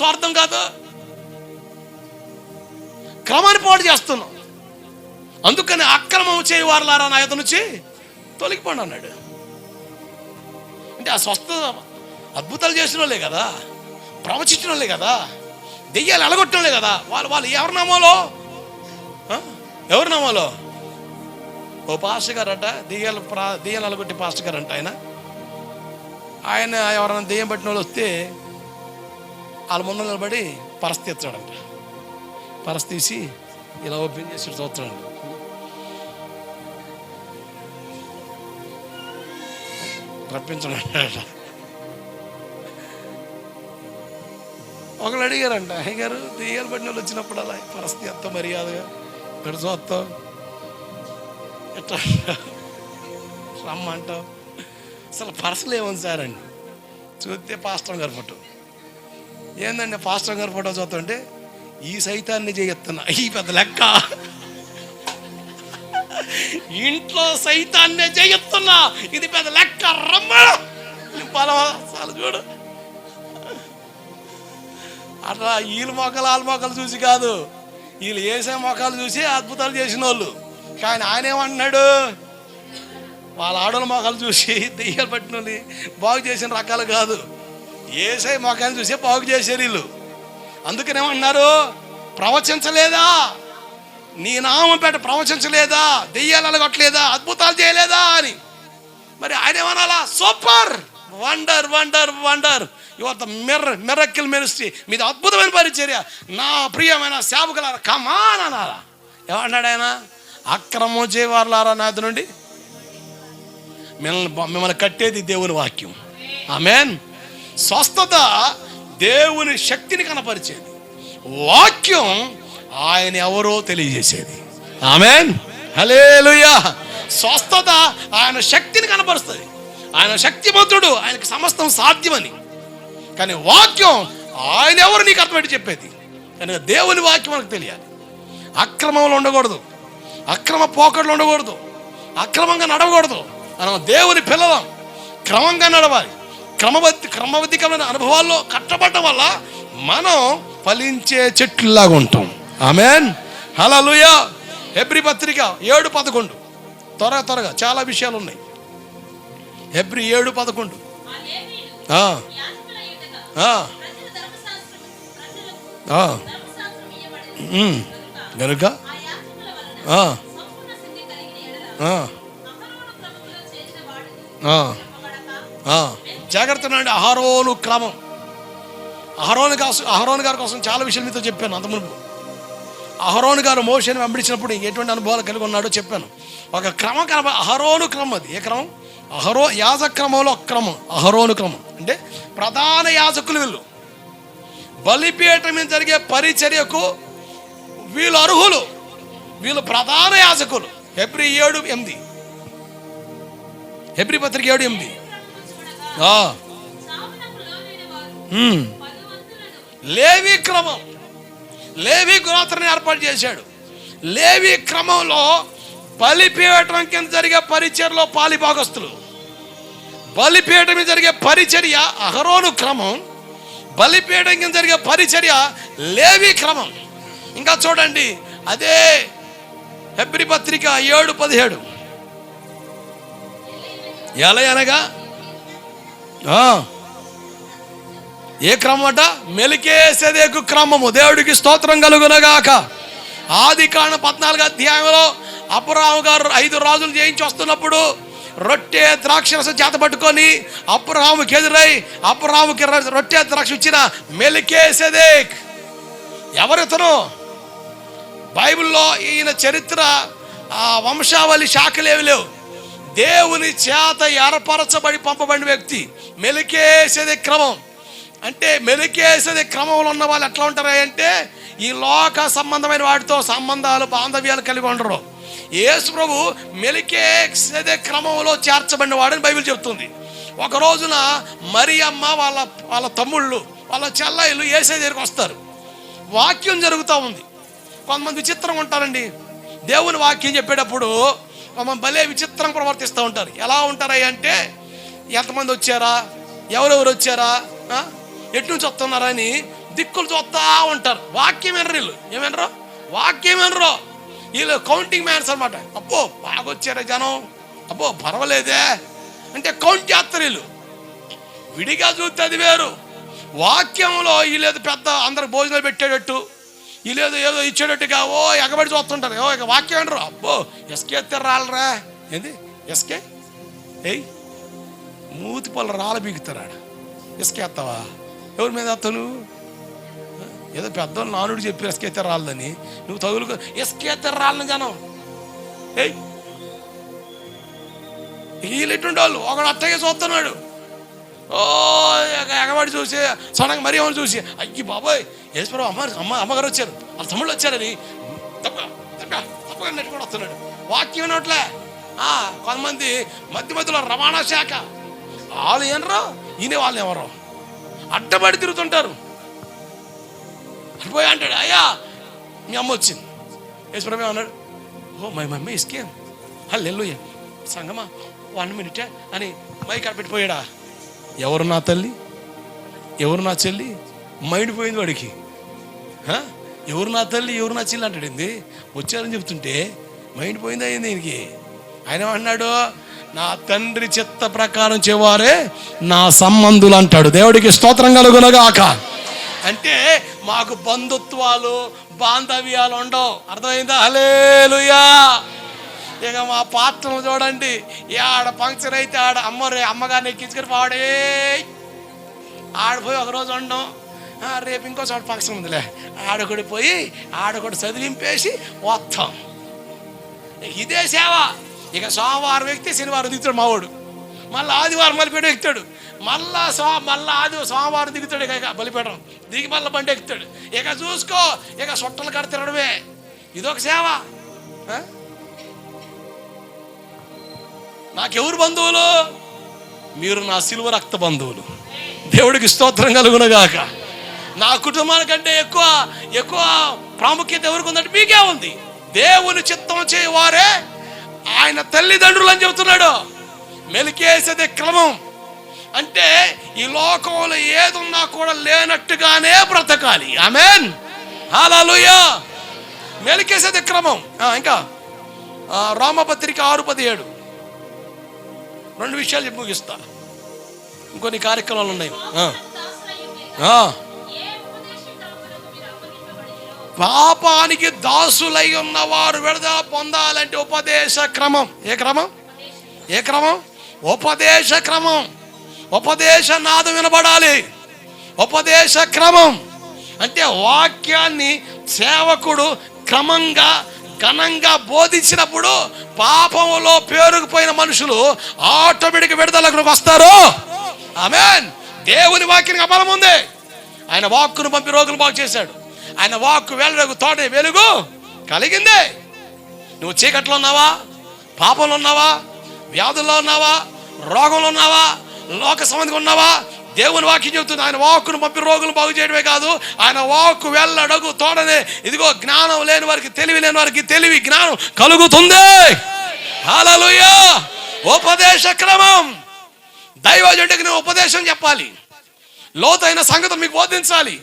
స్వార్థం కాదు. క్రమాన్ని పాటు చేస్తున్నాం అందుకని అక్రమం చేయవారులారా నా యొక్క నుంచి తొలగిపోండి అన్నాడు. అంటే ఆ స్వస్థ అద్భుతాలు చేసిన వాళ్ళే కదా ప్రవచించిన వాళ్ళే కదా దెయ్యాలు ఎలగొట్టిన వాళ్ళే కదా వాళ్ళు వాళ్ళు ఎవరి నామాలో ఆ? ఎవరి నామాలో ఓ పాస్టర్ గారంట దెయ్యాలు ప్రా దెయ్యాలు ఎలగొట్టి పాస్టర్ గారంట ఆయన. ఆయన ఎవరైనా దెయ్యం పట్టిన వాళ్ళు వస్తే వాళ్ళ ముందు నిలబడి పరస్ తీస్తాడంట పరస్ తీసి ఇలా ఓపెన్ చేసి చూస్తాడంట రప్పించడం ఒకళ్ళు అడిగారంట అయ్యగారు దెయ్యాలు పడిన వాళ్ళు వచ్చినప్పుడు అలా పరిస్థితి ఎంత మర్యాదగా? ఇక్కడ చూస్తావు? ఎట్లా రమ్మంటావు? అసలు పర్సలు ఏమని సార్ అండి? చూస్తే పాస్టర్ గారు ఫోటో. ఏందండి ఫాస్టర్ గారు ఫోటో చూస్తుంటే ఈ సైతాన్ని చేయొస్తున్నా ఈ పెద్ద లెక్క. ఇంట్లో సైతాన్నే చేయొస్తున్నా ఇది పెద్ద లెక్క. రమ్మ. పలవా చూడు. అట్లా వీళ్ళ మొక్కలు వాళ్ళ మొక్కలు చూసి కాదు. వీళ్ళు వేసే మొక్కలు చూసి అద్భుతాలు చేసిన వాళ్ళు కానీ ఆయన ఏమంటున్నాడు వాళ్ళ ఆడల మొక్కలు చూసి దెయ్యాలు పట్టిన వాళ్ళు బాగు చేసిన రకాలు కాదు. ఏసై మొక్కలు చూసి బాగు చేశారు వీళ్ళు. అందుకనేమన్నారు ప్రవచించలేదా? నీ నామం పేట ప్రవచించలేదా? దెయ్యాలు అలగొట్టలేదా? అద్భుతాలు చేయలేదా అని. మరి ఆయన ఏమనాలా? Super! Wonder wonder wonder. Your the మిర్ర miracle ministry మీది అద్భుతమైన పరిచర్య. నా ప్రియమైన సేవకులారా కమాన్ అనాలా. ఏమన్నాడు ఆయన? అక్రమం చేయవారులారా నా నుండి మిమ్మల్ని మిమ్మల్ని కట్టేది దేవుని వాక్యం. ఆమెన్ స్వస్థత దేవుని శక్తిని కనపరిచేది. వాక్యం ఆయన ఎవరో తెలియజేసేది. ఆమెన్. హలేలుయా స్వస్థత ఆయన శక్తిని కనపరుస్తుంది. ఆయన శక్తిమంతుడు ఆయనకు సమస్తం సాధ్యమని. కానీ వాక్యం ఆయన ఎవరు నీకు అర్థమైతే చెప్పేది? కనుక దేవుని వాక్యం మనకు తెలియాలి. అక్రమంలో ఉండకూడదు. అక్రమ పోకడలు ఉండకూడదు. అక్రమంగా నడవకూడదు. మనం దేవుని పిల్లలం. క్రమంగా నడవాలి. క్రమబద్ధి క్రమబద్ధికమైన అనుభవాల్లో కట్టబడటం వల్ల మనం ఫలించే చెట్లులాగా ఉంటాం. ఆమెన్. హలలుయా ఎబ్రి పత్రిక ఏడు పదకొండు. త్వరగా త్వరగా చాలా విషయాలు ఉన్నాయి. ఎబ్రి ఏడు పదకొండు. ఆ, గనుక? ఆ. జాగ్రత్త అండి అహరోను క్రమం. అహరోను కోసం అహరోను గారి కోసం చాలా విషయాలు మీతో చెప్పాను అంత మునుపు అహరోను గారు మోషన్ వెంబడించినప్పుడు ఎటువంటి అనుభవాలు కలిగి ఉన్నాడో చెప్పాను. ఒక క్రమం కనబ అహరోను క్రమం అది. ఏ క్రమం? అహరో యాజ క్రమంలో క్రమం. అహరోను క్రమం. అంటే ప్రధాన యాజకులు వీళ్ళు. బలిపీఠం మీద జరిగే పరిచర్యకు వీళ్ళు అర్హులు. వీళ్ళు ప్రధాన యాజకులు. ఎబ్రి ఏడు ఎనిమిది. ఎబ్రి పత్రిక ఏడు ఎనిమిది. లేవి క్రమం. లేవి గోత్రాన్ని ఏర్పాటు చేశాడు. లేవి క్రమంలో బలిపీఠం కింద జరిగే పరిచర్లో పాలిభాగస్తులు బలిపీఠం మీద జరిగే పరిచర్య అహరోను క్రమం. బలిపీఠం కింద జరిగే పరిచర్య లేవి క్రమం. ఇంకా చూడండి అదే హెబ్రి పత్రిక ఏడు పదిహేడు. ఎలా అనగా? ఏ క్రమం అట మెలికేసేదేకు క్రమము. దేవుడికి స్తోత్రం కలుగునగాక. ఆది కాండ పద్నాలుగు అధ్యాయంలో అపురాము గారు ఐదు రాజులు జయించి వస్తున్నప్పుడు రొట్టె ద్రాక్షరసం చేత పట్టుకొని అబ్రహాముకి ఎదురై అబ్రహాముకి రొట్టె ద్రాక్ష ఇచ్చిన మెలికేసేదేక్. ఎవరితను? బైబిల్లో ఈయన చరిత్ర వంశావళి శాఖలు ఏమి లేవు. దేవుని చేత ఏర్పరచబడి పంపబడిన వ్యక్తి. మెలికేసేది క్రమం. అంటే మెలికేసేది క్రమంలో ఉన్న వాళ్ళు ఎట్లా ఉంటారు అంటే ఈ లోక సంబంధమైన వాటితో సంబంధాలు బాంధవ్యాలు కలిగి ఉండరు. యేసు ప్రభు మెలికేసేదే క్రమంలో చేర్చబడిన వాడని బైబిల్ చెప్తుంది ఒక రోజున మరి అమ్మ వాళ్ళ వాళ్ళ తమ్ముళ్ళు వాళ్ళ చెల్లైలు ఏసే దగ్గరికి వస్తారు. వాక్యం జరుగుతూ ఉంది. కొంతమంది విచిత్రంగా ఉంటారండి. దేవుని వాక్యం చెప్పేటప్పుడు మమ్మల్ని భలే విచిత్రం ప్రవర్తిస్తూ ఉంటారు. ఎలా ఉంటారా అంటే ఎంతమంది వచ్చారా? ఎవరెవరు వచ్చారా? ఎటు నుంచి వస్తున్నారా అని దిక్కులు చూస్తా ఉంటారు. వాక్యం వినరు వీళ్ళు. ఏమనరు? వాక్యం వినరు. వీళ్ళు కౌంటింగ్ మ్యాన్స్ అనమాట అబ్బో బాగా వచ్చారా జనం. అబ్బో పర్వాలేదే. అంటే కౌంట్ చేస్తారు వీళ్ళు. విడిగా చూస్తే అది వేరు. వాక్యంలో వీళ్ళు పెద్ద అందరు భోజనాలు పెట్టేటట్టు లేదు ఏదో ఇచ్చేటట్టుగా ఓ ఎగబడి చూస్తుంటారు. ఓ ఇక వాక్యం అంటారు అబ్బో ఎస్కే ఎత్తే రాలరా ఏంది? ఎస్కే? ఏయ్ మూతి పళ్ళు రాళ్ళ బీగుతారాడు. ఇసుకే ఎత్తావా? ఎవరి మీద ఎత్తావు ఏదో పెద్దోళ్ళు నానుడు చెప్పి ఇసుక ఎత్తే నువ్వు తగులుకో. ఇసుక ఎత్తే రాళ్ళని జనం. ఏయ్ వీళ్ళెట్టుండే వాళ్ళు ఒకడు అత్తగా చూస్తున్నాడు. ఓ ఎగ- ఎగబడి చూసి సడన్గా మరి ఏమని చూసి అయ్యి బాబాయ్ యేసుప్రభు అమ్మ అమ్మ అమ్మగారు వచ్చారు. వాళ్ళ తమ్ముళ్ళు వచ్చారని. తప్ప తప్ప తప్పగా నెట్టుకొని వస్తున్నాడు. వాక్యం వినట్లే. ఆ, కొంతమంది మధ్య మధ్యలో రవాణా శాఖ. వాళ్ళు ఏనరో ఈయన వాళ్ళు ఎవరో. అడ్డబడి తిరుగుతుంటారు. అడిపోయా అంటాడు అయ్యా మీ అమ్మ వచ్చింది. యేసుప్రభు అన్నాడు ఓ మై మమ్మీ ఇస్కే. హల్లెలూయా సంగమా వన్ మినిటే అని మైక్ పెట్టిపోయాడా. ఎవరు నా తల్లి? ఎవరు నా చెల్లి? మైండ్ పోయింది వాడికి. ఎవరు నా తల్లి ఎవరు నా చెల్లి అంటాడు ఏంది వచ్చారని చెప్తుంటే మైండ్ పోయింది అయింది దీనికి ఆయన అన్నాడు నా తండ్రి చిత్త ప్రకారం చేవారే నా సంబంధులు అంటాడు. దేవుడికి స్తోత్రం కలుగునగాక. అంటే మాకు బంధుత్వాలు బాంధవ్యాలు ఉండవు. అర్థమైందా? హలేలుయా ఇక మా పాత్రను చూడండి. ఆడ పంక్చర్ అయితే ఆడ అమ్మ రే అమ్మగారిని ఎక్కించుకొని పోవడే ఆడిపోయి ఒకరోజు ఉండడం రేపు ఇంకో చోట ఫంక్షన్ ఉందిలే. ఆడకుడి పోయి ఆడకుడు చదివింపేసి వస్తాం ఇదే సేవ. ఇక సోమవారం వ్యక్తి శనివారం దిగుతాడు మావాడు. మళ్ళీ ఆదివారం బలిపేట ఎక్కుతాడు. మళ్ళా సో మళ్ళా ఆది సోమవారం దిగుతాడు ఇక ఇక బలిపేటం దిగి మళ్ళీ బండి ఎక్కుతాడు. ఇక చూసుకో ఇక సొట్టలు కడ తిరగడమే ఇదొక సేవ. నాకెవరు బంధువులు? మీరు నా సిలువ రక్త బంధువులు. దేవుడికి స్తోత్రం కలుగునగాక. నా కుటుంబానికంటే ఎక్కువ ఎక్కువ ప్రాముఖ్యత ఎవరికి ఉందంటే మీకే ఉంది. దేవుని చిత్తం చేయవారే ఆయన తల్లిదండ్రులు అని చెబుతున్నాడు. మెలికేసేది క్రమం. అంటే ఈ లోకంలో ఏదున్నా కూడా లేనట్టుగానే బ్రతకాలి. ఆమెన్. హాలూయా మెలికేసేది క్రమం. ఇంకా రామపత్రిక ఆరు పదిహేడు. రెండు విషయాలు చెప్పి ముగిస్తా. ఇంకొన్ని కార్యక్రమాలు ఉన్నాయి. పాపానికి దాసులై ఉన్నవారు విడుదల పొందాలంటే ఉపదేశ క్రమం. ఏ క్రమం? ఏ క్రమం? ఉపదేశ క్రమం. ఉపదేశ నాదం వినబడాలి. ఉపదేశ క్రమం. అంటే వాక్యాన్ని సేవకుడు క్రమంగా ఘనంగా బోధించినప్పుడు పాపములో పేరుకుపోయిన మనుషులు ఆటోమేటిక్ విడుదలకు వస్తారు. ఆమెన్. దేవుని వాక్యానికి బలం ఉంది. ఆయన వాక్కును పంపి రోగులు బాగు చేశాడు. ఆయన వాక్కు వెలుగు తోట వెలుగు కలిగిందే. నువ్వు చీకట్లో ఉన్నావా? పాపంలో ఉన్నావా? వ్యాధుల్లో ఉన్నావా? రోగంలో ఉన్నావా? లోక సంబంధిగా ఉన్నావా? దేవుని వాక్యం చెబుతుంది ఆయన వాక్కును పంపి రోగులు బాగు చేయడమే కాదు ఆయన వాక్కు వెళ్ళడగు తోడనే. ఇదిగో జ్ఞానం లేని వారికి తెలివి లేని వారికి తెలివి జ్ఞానం కలుగుతుంది. హల్లెలూయా! ఉపదేశ క్రమం. దైవజుడికి నువ్వు ఉపదేశం చెప్పాలి. లోతైన సంగతి మీకు బోధించాలి.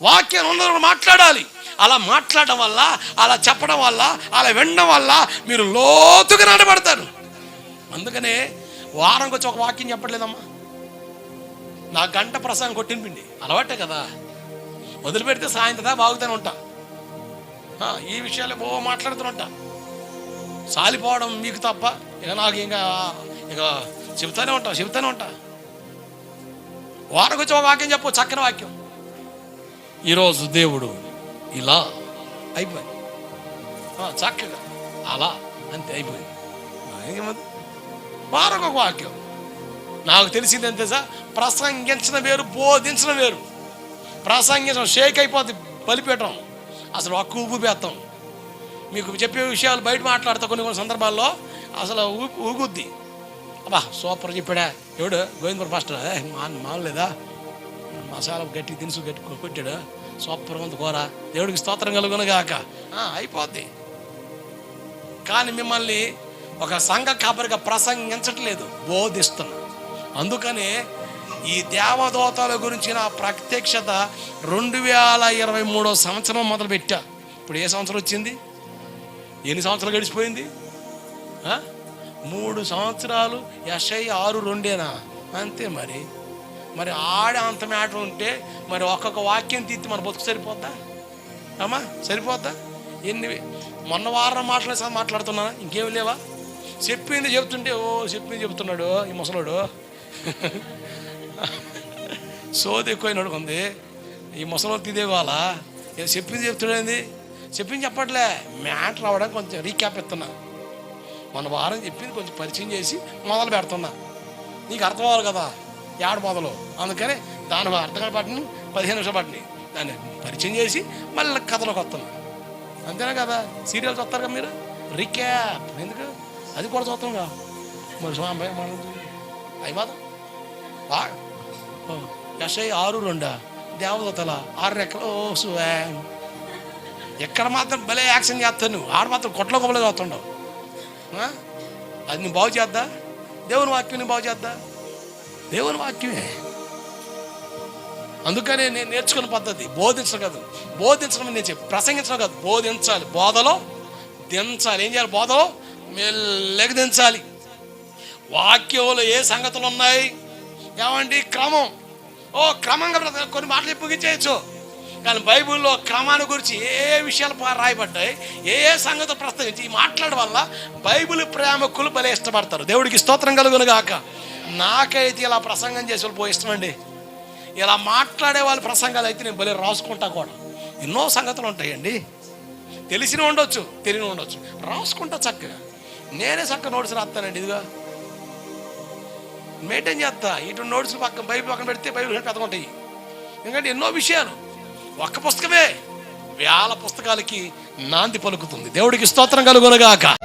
వాక్యం ఉన్నప్పుడు మాట్లాడాలి. అలా మాట్లాడడం వల్ల అలా చెప్పడం వల్ల అలా వినడం వల్ల మీరు లోతుగా నడబడతారు అందుకనే వారంకి వచ్చి ఒక వాక్యం చెప్పట్లేదమ్మా. నా గంట ప్రసంగం కొట్టింపిండి అలవాటే కదా. వదిలిపెడితే సాయంత్రం బాగుతూనే ఉంటా ఈ విషయాలు ఓ మాట్లాడుతూనే ఉంటా సాలిపోవడం మీకు తప్ప ఇక నాకు ఇంకా ఇక చెబుతానే ఉంటా చెబుతానే ఉంటా. వారికి వచ్చి ఒక వాక్యం చెప్పు చక్కని వాక్యం. ఈరోజు దేవుడు ఇలా అయిపోయింది. చక్కగా అలా అంతే అయిపోయింది. మరొక వాక్యం. నాకు తెలిసింది అంతే సార్ ప్రసంగించడం వేరు బోధించడం వేరు. ప్రసంగించడం షేక్ అయిపోతుంది బలిపెట్టడం అసలు ఒక్క ఊపిపేస్తాం మీకు చెప్పే విషయాలు బయట మాట్లాడతా కొన్ని కొన్ని సందర్భాల్లో అసలు ఊపి ఊగుద్ది. అబ్బా సూపర్ చెప్పాడా? ఎవడు? గోవిందపురం ఫాస్టర్ మా మానలేదా మసాలా గట్టి దినుసు గట్టి కొట్టాడు. సూపర్ ఉంది కూర దేవుడికి స్తోత్రం కలుగునగాక అయిపోద్ది. కానీ మిమ్మల్ని ఒక సంఘ కాపరిగా ప్రసంగించట్లేదు. బోధిస్తున్నా. అందుకనే ఈ దేవదూతల గురించిన ప్రత్యక్షత రెండు వేల ఇరవై మూడో సంవత్సరం మొదలుపెట్టా. ఇప్పుడు ఏ సంవత్సరం వచ్చింది? ఎన్ని సంవత్సరాలు గడిచిపోయింది? మూడు సంవత్సరాలు ఎస్ఐ ఆరు రెండేనా? అంతే మరి. మరి ఆడే అంత మ్యాటర్ ఉంటే మరి ఒక్కొక్క వాక్యం తీర్చి మన బతుకు సరిపోద్దా? అమ్మా సరిపోద్దా? ఎన్ని మొన్న వారం మాట్లాడే మాట్లాడుతున్నా ఇంకేం లేవా? చెప్పింది చెప్తుంటే ఓ చెప్పింది చెప్తున్నాడు ఈ ముసలోడు. సోది ఎక్కువైనాడు కొంది ఈ ముసలోడు ఏదో చెప్పింది చెప్తున్నాడు చెప్పింది చెప్పట్లే. మ్యాటర్ అవ్వడానికి కొంచెం రీక్యాప్ ఇస్తున్నా. మన వారం చెప్పింది కొంచెం పరిచయం చేసి మొదలు పెడుతున్నా. నీకు అర్థం అవ్వాలి కదా? ఏడు మొదలు అందుకని దాని అర్థం పట్టిని పదిహేను నిమిషాలు పట్టినాయి దాన్ని పరిచయం చేసి మళ్ళీ కథలోకి వస్తున్నా. అంతేనా కదా? సీరియల్ చూస్తారు కదా మీరు? రీక్యాప్. ఎందుకు? అది కూడా చూస్తాంగా మరి స్వామి మనం అయిపోదా? బా ఓ, ఎస్ఐ ఆరు రెండా దేవదతల ఆరు రెక్కలు ఓ సువాన్. ఎక్కడ మాత్రం భలే యాక్షన్ చేస్తావు నువ్వు. ఆడ మాత్రం కొట్లో కొబ్బలే చూస్తుండవు అది నువ్వు బాగు చేద్దా? దేవుని వాక్యం నువ్వు బాగు చేద్దా? దేవుని వాక్యమే. అందుకనే నేను నేర్చుకున్న పద్ధతి బోధించడం కాదు. బోధించడం నేను చెప్పి ప్రసంగించడం కాదు. బోధించాలి. బోధలో దించాలి. ఏం చేయాలి? బోధలో మెల్లగా దించాలి. వాక్యంలో ఏ సంగతులు ఉన్నాయి ఏమండి? క్రమం. ఓ క్రమంగా కొన్ని మాటలు ముగించేయచ్చు. కానీ బైబిల్లో క్రమాన్ని గురించి ఏ విషయాలు రాయబడ్డాయి? ఏ ఏ సంగతులు ప్రస్తావించి ఈ మాట్లాడడం వల్ల బైబిల్ ప్రేమకులు భలే ఇష్టపడతారు. దేవుడికి స్తోత్రం కలుగును గాక. నాకైతే ఇలా ప్రసంగం చేసే వాళ్ళు పోయి ఇష్టమండి. ఇలా మాట్లాడే వాళ్ళ ప్రసంగాలు అయితే నేను భలే రాసుకుంటా కూడా. ఎన్నో సంగతులు ఉంటాయండి. తెలిసిన ఉండొచ్చు తెలియని ఉండొచ్చు. రాసుకుంటా చక్కగా. నేనే చక్క నోట్స్ రాస్తానండి ఇదిగా. మెయింటైన్ చేస్తా ఇటు నోట్స్ పక్కన బైబిల్ పక్కన పెడితే బైబిల్ పెద్దగా ఉంటాయి. ఎందుకంటే ఎన్నో విషయాలు. ఒక్క పుస్తకమే వేల పుస్తకాలకి నాంది పలుకుతుంది. దేవుడికి స్తోత్రం కలుగునగాక.